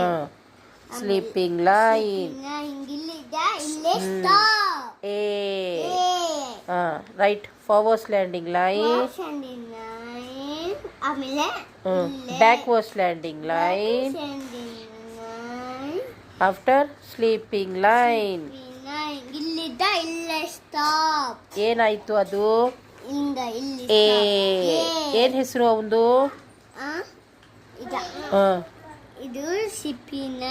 ಹಾಂ sleeping line ಇನ್ನ ಹಿಂಗಿಲ್ಲಿದ್ದ ಇಲ್ಲೇ ಸ್ಟಾಪ್ ಎ ಹಾಂ right forward landing line standing line ಆಮೇಲೆ backward landing line standing line after sleeping line line ಇಲ್ಲಿದ್ದ ಇಲ್ಲೇ ಸ್ಟಾಪ್ ಏನಾಯ್ತು ಅದು ಇಂದ ಇಲ್ಲಿ ಎ stop. ಏನು ಹೆಸರು ಅವನು ಆ? ಇದ ಸಿಪ್ಪಿನ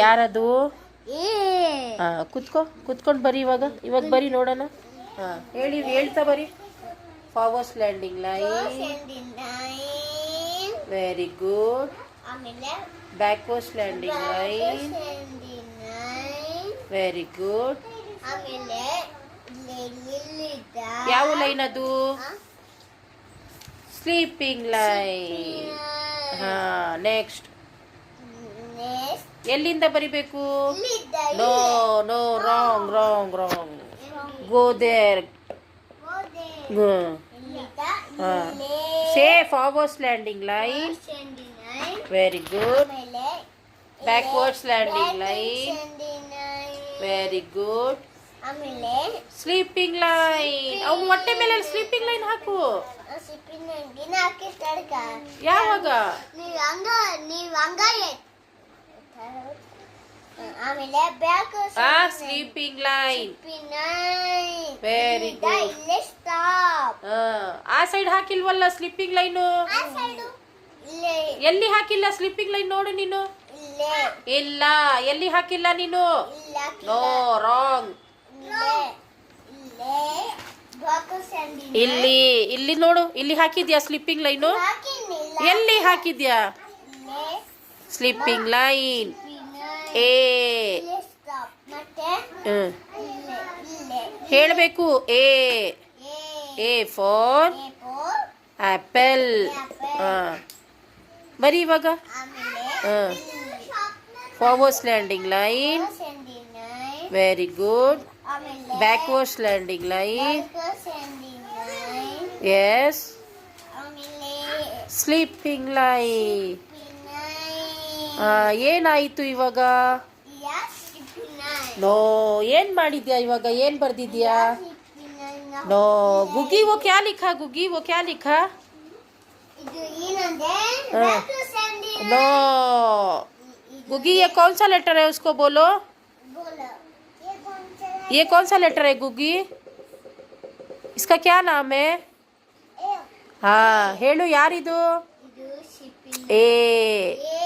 ಯಾರದು? ಹಾಂ ಕುತ್ಕೋ ಕುತ್ಕೊಂಡು ಬರಿ ಇವಾಗ. ಇವಾಗ ಬರಿ ನೋಡೋಣ. ಹಾಂ ಹೇಳಿ ಹೇಳ್ತಾ ಬರಿ. Forward landing line very good backward landing line very good ಯಾವ ಲೈನ್ ಅದು? ಸ್ಲೀಪಿಂಗ್ ಲೈನ್ ಹಾ ನೆಕ್ಸ್ಟ್ ಎಲ್ಲಿಂದ ಬರಿಬೇಕು? No no wrong wrong wrong go safe say forward landing line very good backwards landing line very good ಆಮೇಲೆ sleeping line ಅವ್ನು ಹೊಟ್ಟೆ ಮೇಲೆ sleeping line ಹಾಕು. ಸ್ಲೀಪಿಂಗ್ ದಿನ ಹಾಕಿ ತಡ್ಕ ಯಾವಾಗ? ನೀವು ಹಂಗ ನೀವು ಹಂಗ ಆಮೇಲೆ ಬ್ಯಾಕ್ ಆ sleeping line sleeping line very good ಇಲ್ಲೇ ಸ್ಟಾಪ್ ಆ ಸೈಡ್ ಹಾಕಿಲ್ವಲ್ಲ ಸ್ಲೀಪಿಂಗ್ ಲೈನ್ ಆ ಸೈಡ್ ಇಲ್ಲೇ. ಎಲ್ಲಿ ಹಾಕಿಲ್ಲ ಸ್ಲೀಪಿಂಗ್ ಲೈನ್ ನೋಡು ನೀನು? ಇಲ್ಲೇ. ಇಲ್ಲ. ಎಲ್ಲಿ ಹಾಕಿಲ್ಲ ನೀನು? ಇಲ್ಲ ನೋ ರಾಂಗ್ ಇಲ್ಲೇ ಇಲ್ಲೇ ನೋಡು, ಇಲ್ಲಿ ಹಾಕಿದ್ಯಾ ಸ್ಲಿಪ್ಪಿಂಗ್ ಲೈನು ಎಲ್ಲಿ ಹಾಕಿದ್ಯಾ? ಸ್ಲಿಪ್ಪಿಂಗ್ ಲೈನ್ ಎ ಹೇಳಬೇಕು A A for apple Apple. ಬರೀ ಇವಾಗ. ಹಾಂ. Forward landing line very good Backward landing line back standing line yes ಆಮೇಲೆ ಸ್ಲೀಪಿಂಗ್ ಲೈನ್ ಪಿನೈ ಏನಾಯಿತು ಇವಾಗ ಯಸ್ ಪಿನೈ ನೋ ಏನು ಮಾಡಿದ್ಯಾ ಇವಾಗ ಏನು ಬರ್ದಿದ್ಯಾ ಪಿನೈ नो गुगी वो क्या लिखा गुगी वो क्या लिखा ಇದು ಏನಂದ್ರೆ ಹಾ. ಬ್ಯಾಕ್ ಸ್ಟ್ಯಾಂಡಿಂಗ್ नो गुगी ये कौन सा लेटर है उसको बोलो ಬೋಲ ये कौन सा है ये कौन सा लेटर है गुगी इसका क्या नाम है ए हाँ ಹೇಳು ಯಾರಿದು ಇದು ಶಿಪ್ಪಿನ ಎ ಎ